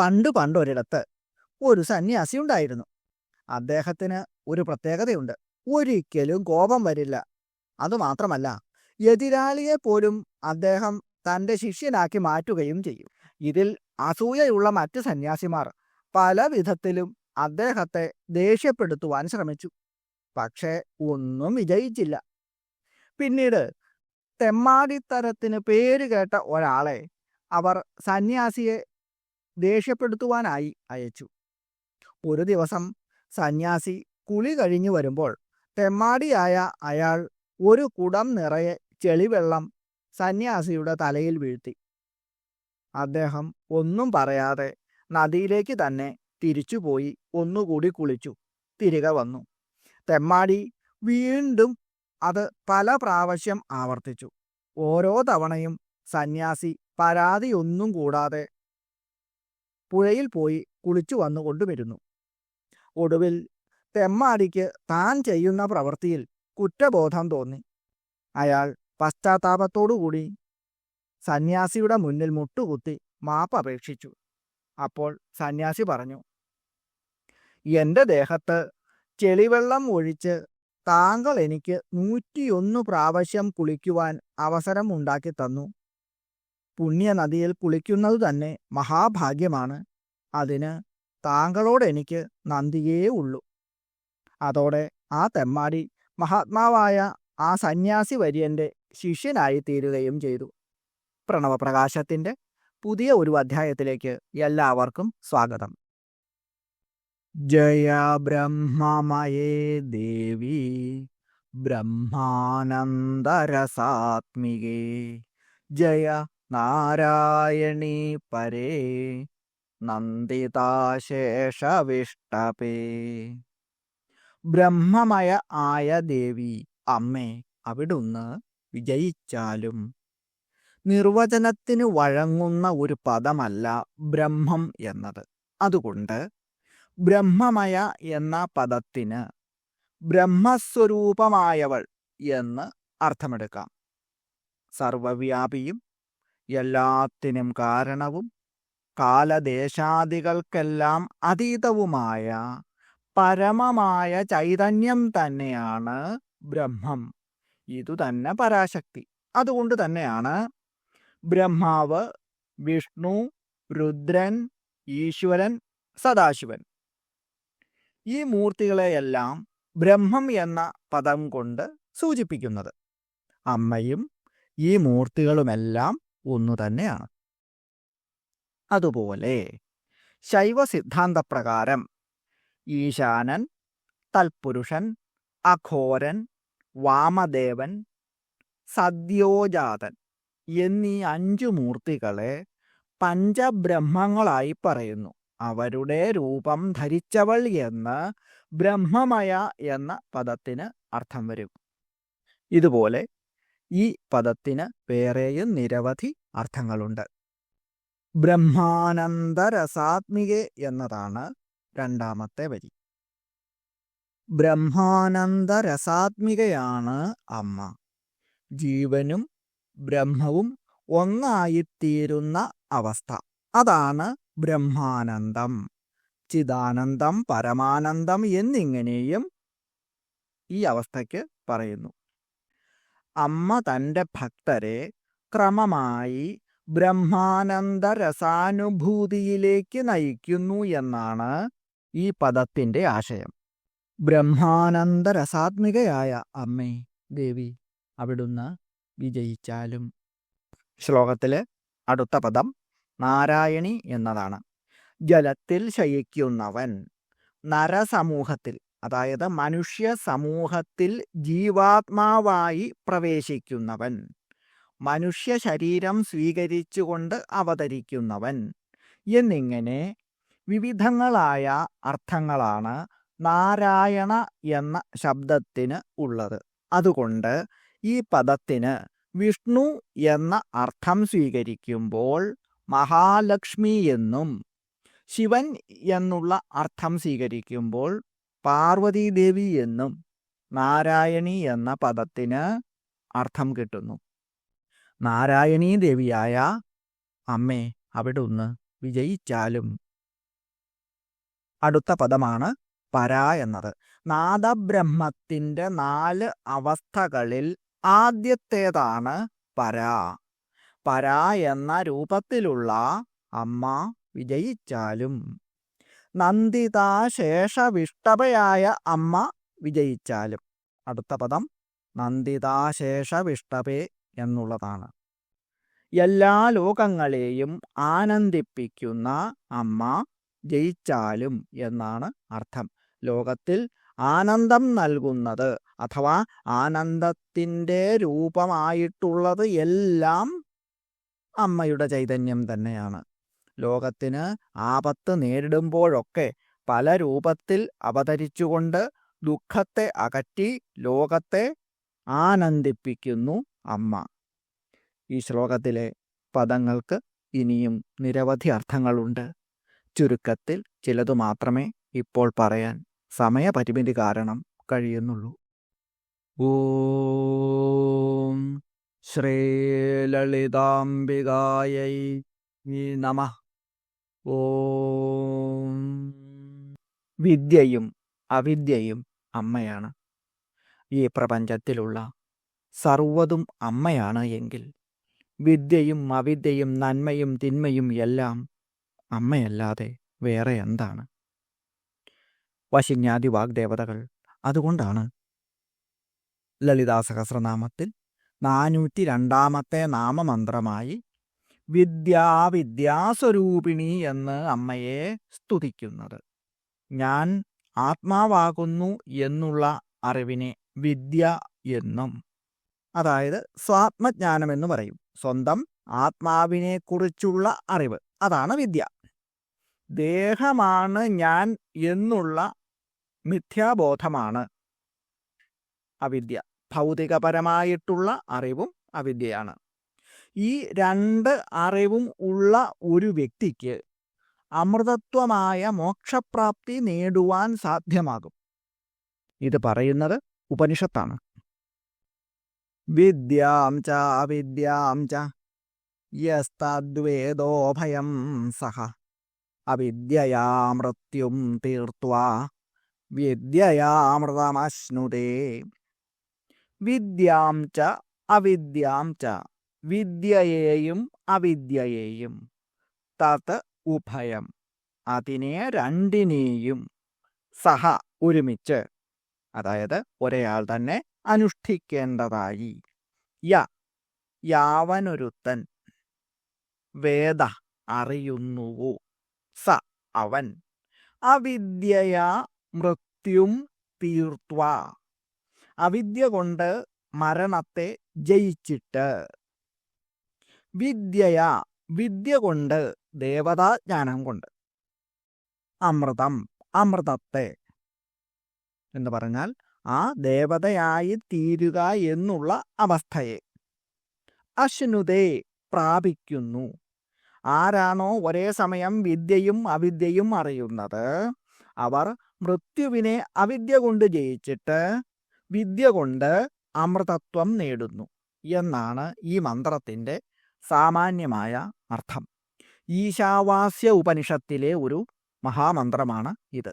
പണ്ട് പണ്ടൊരിടത്ത് ഒരു സന്യാസി ഉണ്ടായിരുന്നു. അദ്ദേഹത്തിന് ഒരു പ്രത്യേകതയുണ്ട്. ഒരിക്കലും കോപം വരില്ല. അതുമാത്രമല്ല എതിരാളിയെ പോലും അദ്ദേഹം തന്റെ ശിഷ്യനാക്കി മാറ്റുകയും ചെയ്യും. ഇതിൽ അസൂയയുള്ള മറ്റ് സന്യാസിമാർ പല വിധത്തിലും അദ്ദേഹത്തെ ദേഷ്യപ്പെടുത്തുവാൻ ശ്രമിച്ചു. പക്ഷേ ഒന്നും വിജയിച്ചില്ല. പിന്നീട് തെമ്മാടിത്തരത്തിന് പേര് കേട്ട ഒരാളെ അവർ സന്യാസിയെ ദേഷ്യപ്പെടുത്തുവാനായി അയച്ചു. ഒരു ദിവസം സന്യാസി കുളി കഴിഞ്ഞു വരുമ്പോൾ തെമ്മാടിയായ അയാൾ ഒരു കുടം നിറയെ ചെളിവെള്ളം സന്യാസിയുടെ തലയിൽ വീഴ്ത്തി. അദ്ദേഹം ഒന്നും പറയാതെ നദിയിലേക്ക് തന്നെ തിരിച്ചുപോയി ഒന്നുകൂടി കുളിച്ചു. തിരികെ വന്നു. തെമ്മാടി വീണ്ടും അത് പല പ്രാവശ്യം ആവർത്തിച്ചു. ഓരോ തവണയും സന്യാസി പരാതിയൊന്നും കൂടാതെ പുഴയിൽ പോയി കുളിച്ചു വന്നു കൊണ്ടുവരുന്നു. ഒടുവിൽ തെമ്മാടിക്ക് താൻ ചെയ്യുന്ന പ്രവൃത്തിയിൽ കുറ്റബോധം തോന്നി. അയാൾ പശ്ചാത്താപത്തോടുകൂടി സന്യാസിയുടെ മുന്നിൽ മുട്ടുകുത്തി മാപ്പ് അപേക്ഷിച്ചു. അപ്പോൾ സന്യാസി പറഞ്ഞു എന്റെ ദേഹത്ത് ചെളിവെള്ളം ഒഴിച്ച് താങ്കൾ എനിക്ക് നൂറ്റിയൊന്ന് പ്രാവശ്യം കുളിക്കുവാൻ അവസരം ഉണ്ടാക്കി തന്നു. പുണ്യനദിയിൽ കുളിക്കുന്നത് തന്നെ മഹാഭാഗ്യമാണ്. അതിന് താങ്കളോട് എനിക്ക് നന്ദിയേ ഉള്ളൂ. അതോടെ ആ തെമ്മാടി മഹാത്മാവായ ആ സന്യാസി വര്യന്റെ ശിഷ്യനായി തീരുകയും ചെയ്തു. പ്രണവപ്രകാശത്തിന്റെ പുതിയ ഒരു അധ്യായത്തിലേക്ക് എല്ലാവർക്കും സ്വാഗതം. ജയ ബ്രഹ്മമയേ ദേവി ബ്രഹ്മാനന്ദരസാത്മികേ ജയ നാരായണീ പരേ നന്ദിതാശേഷവിഷ്ടപേ ബ്രഹ്മമയ ആയ ദേവി അമ്മേ അവിടുന്ന് വിജയിച്ചാലും. നിർവചനത്തിന് വഴങ്ങുന്ന ഒരു പദമല്ല ബ്രഹ്മം എന്നത്. അതുകൊണ്ട് ബ്രഹ്മമയ എന്ന പദത്തിന് ബ്രഹ്മസ്വരൂപമായവൾ എന്ന് അർത്ഥമെടുക്കാം. സർവവ്യാപിയും എല്ലാത്തിനും കാരണവും കാലദേശാദികൾക്കെല്ലാം അതീതവുമായ പരമമായ ചൈതന്യം തന്നെയാണ് ബ്രഹ്മം. ഇതുതന്നെ പരാശക്തി. അതുകൊണ്ട് തന്നെയാണ് ബ്രഹ്മാവ് വിഷ്ണു രുദ്രൻ ഈശ്വരൻ സദാശിവൻ. ഈ മൂർത്തികളെയെല്ലാം ബ്രഹ്മം എന്ന പദം കൊണ്ട് സൂചിപ്പിക്കുന്നത്. അമ്മയും ഈ മൂർത്തികളുമെല്ലാം ഒന്നു തന്നെയാണ്. അതുപോലെ ശൈവ സിദ്ധാന്തപ്രകാരം ഈശാനൻ തൽപുരുഷൻ അഘോരൻ വാമദേവൻ സദ്യോജാതൻ എന്നീ അഞ്ചു മൂർത്തികളെ പഞ്ചബ്രഹ്മങ്ങളായി പറയുന്നു. അവരുടെ രൂപം ധരിച്ചവൾ എന്ന് ബ്രഹ്മമയ എന്ന പദത്തിന് അർത്ഥം വരും. ഇതുപോലെ ഈ പദത്തിന് വേറെയും നിരവധി അർത്ഥങ്ങളുണ്ട്. ബ്രഹ്മാനന്ദരസാത്മികെ എന്നതാണ് രണ്ടാമത്തെ വരി. ബ്രഹ്മാനന്ദരസാത്മികയാണ് അമ്മ. ജീവനും ബ്രഹ്മവും ഒന്നായിത്തീരുന്ന അവസ്ഥ. അതാണ് ബ്രഹ്മാനന്ദം. ചിദാനന്ദം പരമാനന്ദം എന്നിങ്ങനെയും ഈ അവസ്ഥയ്ക്ക് പറയുന്നു. അമ്മ തന്റെ ഭക്തരെ ക്രമമായി ബ്രഹ്മാനന്ദ രസാനുഭൂതിയിലേക്ക് നയിക്കുന്നു എന്നാണ് ഈ പദത്തിന്റെ ആശയം. ബ്രഹ്മാനന്ദ രസാത്മികയായ അമ്മേ ദേവി അവിടുന്ന് വിജയിച്ചാലും. ശ്ലോകത്തിലെ അടുത്ത പദം നാരായണി എന്നതാണ്. ജലത്തിൽ ശയിക്കുന്നവൻ നരസമൂഹത്തിൽ അതായത് മനുഷ്യ സമൂഹത്തിൽ ജീവാത്മാവായി പ്രവേശിക്കുന്നവൻ. മനുഷ്യ ശരീരം സ്വീകരിച്ചുകൊണ്ട് അവതരിക്കുന്നവൻ. എന്നിങ്ങനെ വിവിധങ്ങളായ അർത്ഥങ്ങളാണ് നാരായണ എന്ന ശബ്ദത്തിന് ഉള്ളത്. അതുകൊണ്ട് ഈ പദത്തിന് വിഷ്ണു എന്ന അർത്ഥം സ്വീകരിക്കുമ്പോൾ മഹാലക്ഷ്മി എന്നും ശിവൻ എന്നുള്ള അർത്ഥം സ്വീകരിക്കുമ്പോൾ പാർവതീദേവി എന്നും നാരായണി എന്ന പദത്തിന് അർത്ഥം കിട്ടുന്നു. നാരായണീ ദേവിയായ അമ്മേ അവിടുന്ന് വിജയിച്ചാലും. അടുത്ത പദമാണ് പര എന്നത്. നാദബ്രഹ്മത്തിന്റെ നാല് അവസ്ഥകളിൽ ആദ്യത്തേതാണ് പര. പര എന്ന രൂപത്തിലുള്ള അമ്മ വിജയിച്ചാലും. നന്ദിതാശേഷവിഷ്ടപയായ അമ്മ വിജയിച്ചാലും. അടുത്ത പദം നന്ദിതാശേഷവിഷ്ടപേ എന്നുള്ളതാണ്. എല്ലാ ലോകങ്ങളെയും ആനന്ദിപ്പിക്കുന്ന അമ്മ ജയിച്ചാലും എന്നാണ് അർത്ഥം. ലോകത്തിൽ ആനന്ദം നൽകുന്നത് അഥവാ ആനന്ദത്തിന്റെ രൂപമായിട്ടുള്ളത് എല്ലാം അമ്മയുടെ ചൈതന്യം തന്നെയാണ്. ലോകത്തിന് ആപത്ത് നേരിടുമ്പോഴൊക്കെ പല രൂപത്തിൽ അവതരിച്ചുകൊണ്ട് ദുഃഖത്തെ അകറ്റി ലോകത്തെ ആനന്ദിപ്പിക്കുന്നു അമ്മ. ഈ ശ്ലോകത്തിലെ പദങ്ങൾക്ക് ഇനിയും നിരവധി അർത്ഥങ്ങളുണ്ട്. ചുരുക്കത്തിൽ ചിലതു മാത്രമേ ഇപ്പോൾ പറയാൻ സമയപരിമിതി കാരണം കഴിയുന്നുള്ളൂ. ഓം ശ്രീലളിതാംബികായൈ നമ. ഓം. വിദ്യയും അവിദ്യയും അമ്മയാണ്. ഈ പ്രപഞ്ചത്തിലുള്ള സർവതും അമ്മയാണ് എങ്കിൽ വിദ്യയും അവിദ്യയും നന്മയും തിന്മയും എല്ലാം അമ്മയല്ലാതെ വേറെ എന്താണ്? വശിന്യാദി വാഗ്ദേവതകൾ അതുകൊണ്ടാണ്. ലളിതാ സഹസ്രനാമത്തിൽ നാനൂറ്റി രണ്ടാമത്തെ നാമമന്ത്രമായി വിദ്യാവിദ്യാസ്വരൂപിണി എന്ന് അമ്മയെ സ്തുതിക്കുന്നത്. ഞാൻ ആത്മാവാകുന്നു എന്നുള്ള അറിവിനെ വിദ്യ എന്നും. അതായത് സ്വാത്മജ്ഞാനം എന്ന് പറയും. സ്വന്തം ആത്മാവിനെക്കുറിച്ചുള്ള അറിവ്. അതാണ് വിദ്യ. ദേഹമാണ് ഞാൻ എന്നുള്ള മിഥ്യാബോധമാണ് അവിദ്യ. ഭൗതികപരമായിട്ടുള്ള അറിവും അവിദ്യയാണ്. ഈ രണ്ട് അറിവും ഉള്ള ഒരു വ്യക്തിക്ക് അമൃതത്വമായ മോക്ഷപ്രാപ്തി നേടുവാൻ സാധ്യമാകും. ഇത് പറയുന്നത് ഉപനിഷത്താണ്. വിദ്യാം ച അവിദ്യാം ച സഹ അവിദ്യയാ മൃത്യും വിദ്യയാമൃതമശ്നുതേ വിദ്യാം ച അവിദ്യാം ച വിദ്യയെയും അവിദ്യയെയും. തത് ഉഭയം. അതിനെ രണ്ടിനെയും സഹ ഒരുമിച്ച്. അതായത് ഒരയാൾ തന്നെ അനുഷ്ഠിക്കേണ്ടതായി. യ യാവനൊരുത്തൻ വേദ അറിയുന്നുവോ? സ അവൻ. അവിദ്യയാ മൃത്യും തീർത്വ. അവിദ്യ കൊണ്ട് മരണത്തെ ജയിച്ചിട്ട്. വിദ്യയാ വിദ്യ കൊണ്ട് ദേവതാജ്ഞാനം കൊണ്ട്. അമൃതം അമൃതത്തെ എന്ന് പറഞ്ഞാൽ ആ ദേവതയായി തീരുക എന്നുള്ള അവസ്ഥയെ. അശ്നുതേ പ്രാപിക്കുന്നു. ആരാണോ ഒരേ സമയം വിദ്യയും അവിദ്യയും അറിയുന്നത് അവർ മൃത്യുവിനെ അവിദ്യ കൊണ്ട് ജയിച്ചിട്ട് വിദ്യ കൊണ്ട് അമൃതത്വം നേടുന്നു എന്നാണ് ഈ മന്ത്രത്തിന്റെ സാമാന്യമായ അർത്ഥം. ഈശാവാസ്യ ഉപനിഷത്തിലെ ഒരു മഹാമന്ത്രമാണ് ഇത്.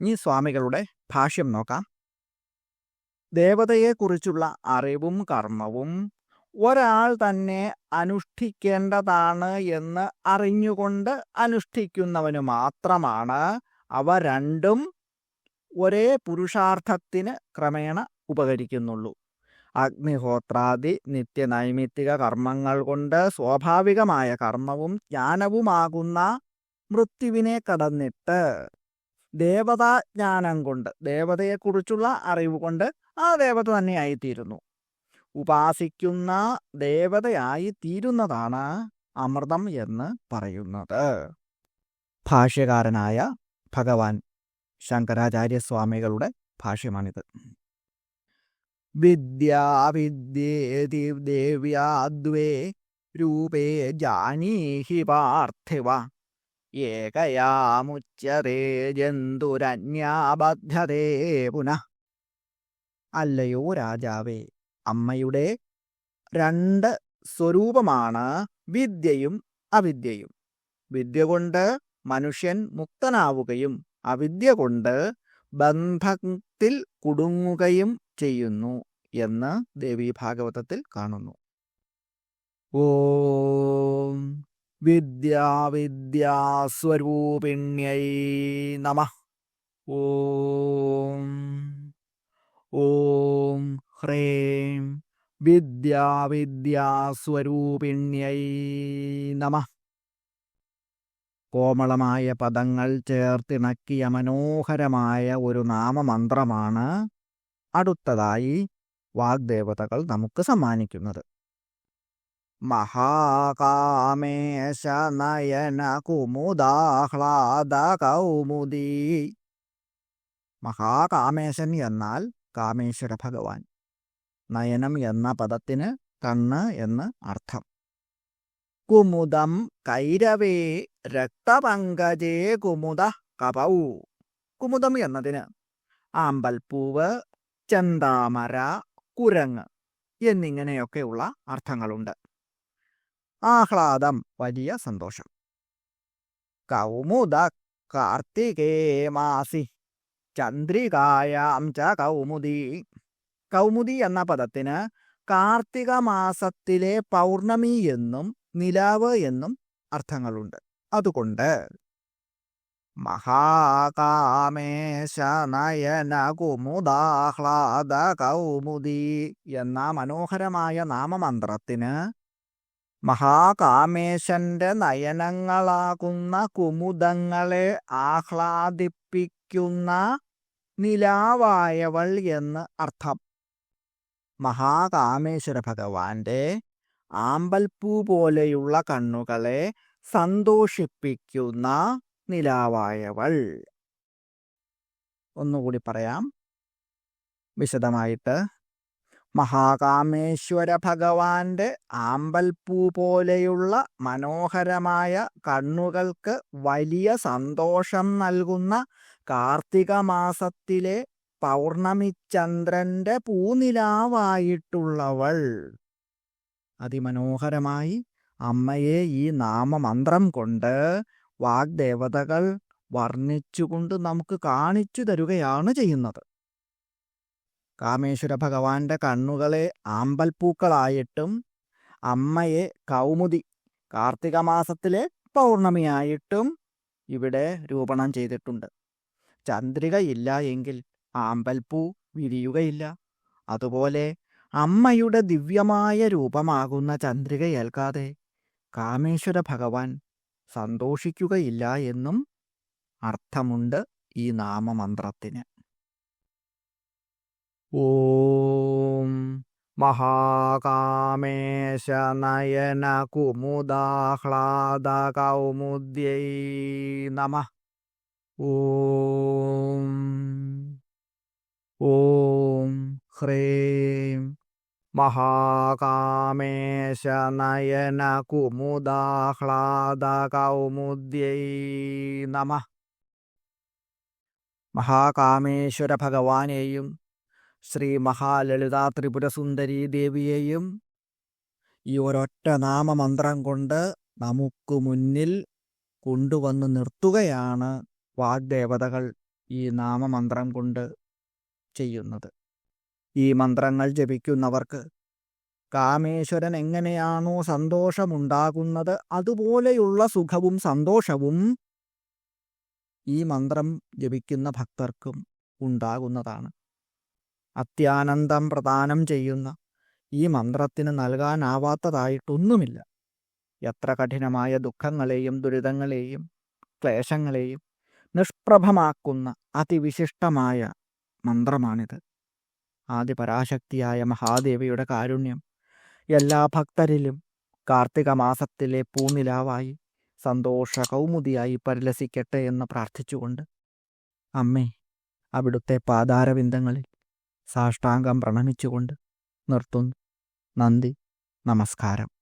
ഈ സ്വാമികളുടെ ഭാഷ്യം നോക്കാം. ദേവതയെക്കുറിച്ചുള്ള അറിവും കർമ്മവും ഒരാൾ തന്നെ അനുഷ്ഠിക്കേണ്ടതാണ് എന്ന് അറിഞ്ഞുകൊണ്ട് അനുഷ്ഠിക്കുന്നവന് മാത്രമാണ് അവ രണ്ടും ഒരേ പുരുഷാർത്ഥത്തിന് ക്രമേണ ഉപകരിക്കുന്നുള്ളൂ. അഗ്നിഹോത്രാദി നിത്യനൈമിത്തിക കർമ്മങ്ങൾ കൊണ്ട് സ്വാഭാവികമായ കർമ്മവും ജ്ഞാനവുമാകുന്ന മൃത്യുവിനെ കടന്നിട്ട് ദേവതാജ്ഞാനം കൊണ്ട് ദേവതയെക്കുറിച്ചുള്ള അറിവ് കൊണ്ട് ആ ദേവത തന്നെയായിത്തീരുന്നു ഉപാസിക്കുന്ന ദേവതയായി തീരുന്നതാണ് അമൃതം എന്ന് പറയുന്നത്. ഭാഷ്യകാരനായ ഭഗവാൻ ശങ്കരാചാര്യസ്വാമികളുടെ ഭാഷ്യമാണിത്. വിദ്യാവിദ്യേതി ദേവ്യാദ്വേ രൂപേ ജാനീഹി പാർത്ഥിവ. ഏകയാമുച്ചതേ ജന്തുരന്യാബദ്ധതേ പുനഃ. അല്ലയോ രാജാവേ അമ്മയുടെ രണ്ട് സ്വരൂപമാണ് വിദ്യയും അവിദ്യയും. വിദ്യ കൊണ്ട് മനുഷ്യൻ മുക്തനാവുകയും അവിദ്യ കൊണ്ട് ബന്ധത്തിൽ കുടുങ്ങുകയും ചെയ്യുന്നു എന്ന് ദേവി ഭാഗവതത്തിൽ കാണുന്നു. ഓം വിദ്യാവിദ്യാസ്വരൂപിണ്യൈ നമ. ഓം ഓം ഹ്രേം വിദ്യാവിദ്യാസ്വരൂപിണ്യൈ നമ. കോമളമായ പദങ്ങൾ ചേർത്തിണക്കിയ മനോഹരമായ ഒരു നാമമന്ത്രമാണ് അടുത്തതായി വാഗ്ദേവതകൾ നമുക്ക് സമ്മാനിക്കുന്നത്. മഹാകാമേശ നയന കുമുദാഹ്ലാദ കൗമുദി മഹാകാമേശൻ എന്നാൽ കാമേശ്വര ഭഗവാൻ. നയനം എന്ന പദത്തിന് കണ്ണ് എന്ന് അർത്ഥം. കുമുദം കൈരവേ രക്തപങ്കജേ കുമുദ കപൗ. കുമുദം എന്നതിന് ആമ്പൽപ്പൂവ് ചെന്താമര കുരങ്ങ് എന്നിങ്ങനെയൊക്കെയുള്ള അർത്ഥങ്ങളുണ്ട്. ആഹ്ലാദം വലിയ സന്തോഷം. കൗമുദ കാർത്തികേ മാസി ചന്ദ്രികായാം ച കൗമുദി. കൗമുദി എന്ന പദത്തിന് കാർത്തിക മാസത്തിലെ പൗർണമി എന്നും നിലാവ് എന്നും അർത്ഥങ്ങളുണ്ട്. അതുകൊണ്ട് മഹാകാമേശ നയന കുമുദാഹ്ലാദ കൗമുദി എന്ന മനോഹരമായ നാമമന്ത്രത്തിന് മഹാകാമേശന്റെ നയനങ്ങളാകുന്ന കുമുദങ്ങളെ ആഹ്ലാദിപ്പിക്കുന്ന നിലാവായവൾ എന്ന് അർത്ഥം. മഹാകാമേശ്വര ഭഗവാന്റെ ആമ്പൽപ്പൂ പോലെയുള്ള കണ്ണുകളെ സന്തോഷിപ്പിക്കുന്ന നിലാവായവൾ. ഒന്നുകൂടി പറയാം. വിശദമായിട്ട്. മഹാകാമേശ്വര ഭഗവാന്റെ ആമ്പൽപ്പൂ പോലെയുള്ള മനോഹരമായ കണ്ണുകൾക്ക് വലിയ സന്തോഷം നൽകുന്ന കാർത്തിക മാസത്തിലെ പൗർണമിചന്ദ്രന്റെ പൂനിലാവായിട്ടുള്ളവൾ. അതിമനോഹരമായി അമ്മയെ ഈ നാമമന്ത്രം കൊണ്ട് വാഗ്ദേവതകൾ വർണിച്ചുകൊണ്ട് നമുക്ക് കാണിച്ചു തരുകയാണ് ചെയ്യുന്നത്. കാമേശ്വര ഭഗവാന്റെ കണ്ണുകളെ ആമ്പൽപ്പൂക്കളായിട്ടും അമ്മയെ കൗമുദി കാർത്തിക മാസത്തിലെ പൗർണമിയായിട്ടും ഇവിടെ രൂപണം ചെയ്തിട്ടുണ്ട്. ചന്ദ്രിക ചന്ദ്രികയില്ല എങ്കിൽ ആമ്പൽപ്പൂ വിരിയുകയില്ല. അതുപോലെ അമ്മയുടെ ദിവ്യമായ രൂപമാകുന്ന ചന്ദ്രികയേൽക്കാതെ കാമേശ്വര ഭഗവാൻ സന്തോഷിക്കുകയില്ല എന്നും അർത്ഥമുണ്ട് ഈ നാമമന്ത്രത്തിന്. ഓം മഹാകാമേശ നയന കുമുദാഹ്ലാദ കൗമുദ്യൈ നമ. ഓം ഓം ഹ്രേം മഹാകാമേശ നയന കുമുദാഹ്ലാദ കൗമുദ്യൈ നമ. മഹാകാമേശ്വര ഭഗവാനെയും ശ്രീ മഹാലളിതാ ത്രിപുരസുന്ദരി ദേവിയെയും ഈ ഒരൊറ്റ നാമമന്ത്രം കൊണ്ട് നമുക്ക് മുന്നിൽ കൊണ്ടുവന്ന് നിർത്തുകയാണ് വാഗ്ദേവതകൾ ഈ നാമമന്ത്രം കൊണ്ട് ചെയ്യുന്നത്. ഈ മന്ത്രങ്ങൾ ജപിക്കുന്നവർക്ക്. കാമേശ്വരൻ എങ്ങനെയാണോ സന്തോഷമുണ്ടാകുന്നത് അതുപോലെയുള്ള സുഖവും സന്തോഷവും ഈ മന്ത്രം ജപിക്കുന്ന ഭക്തർക്കും ഉണ്ടാകുന്നതാണ്. അത്യാനന്ദം പ്രദാനം ചെയ്യുന്ന ഈ മന്ത്രത്തിന് നൽകാനാവാത്തതായിട്ടൊന്നുമില്ല. എത്ര കഠിനമായ ദുഃഖങ്ങളെയും ദുരിതങ്ങളെയും ക്ലേശങ്ങളെയും നിഷ്പ്രഭമാക്കുന്ന അതിവിശിഷ്ടമായ മന്ത്രമാണിത്. ആദിപരാശക്തിയായ മഹാദേവിയുടെ കാരുണ്യം എല്ലാ ഭക്തരിലും കാർത്തിക മാസത്തിലെ പൂനിലാവായി സന്തോഷ കൗമുദിയായി പരിലസിക്കട്ടെ എന്ന് പ്രാർത്ഥിച്ചുകൊണ്ട് അമ്മേ അവിടുത്തെ പാതാരവിന്ദങ്ങളിൽ സാഷ്ടാംഗം പ്രണമിച്ചുകൊണ്ട് നിർത്തുന്നു. നന്ദി നമസ്കാരം.